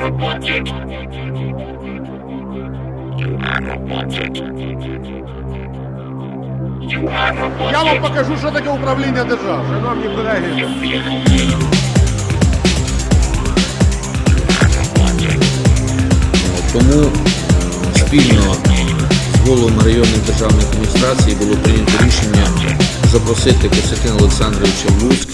a budget. You a budget. You a budget. Я вам покажу, що таке управління держави. Шановні колеги, Тому спільно з головами районних державних адміністрацій було прийнято рішення запросити Костянтина Олександровича в Луцьк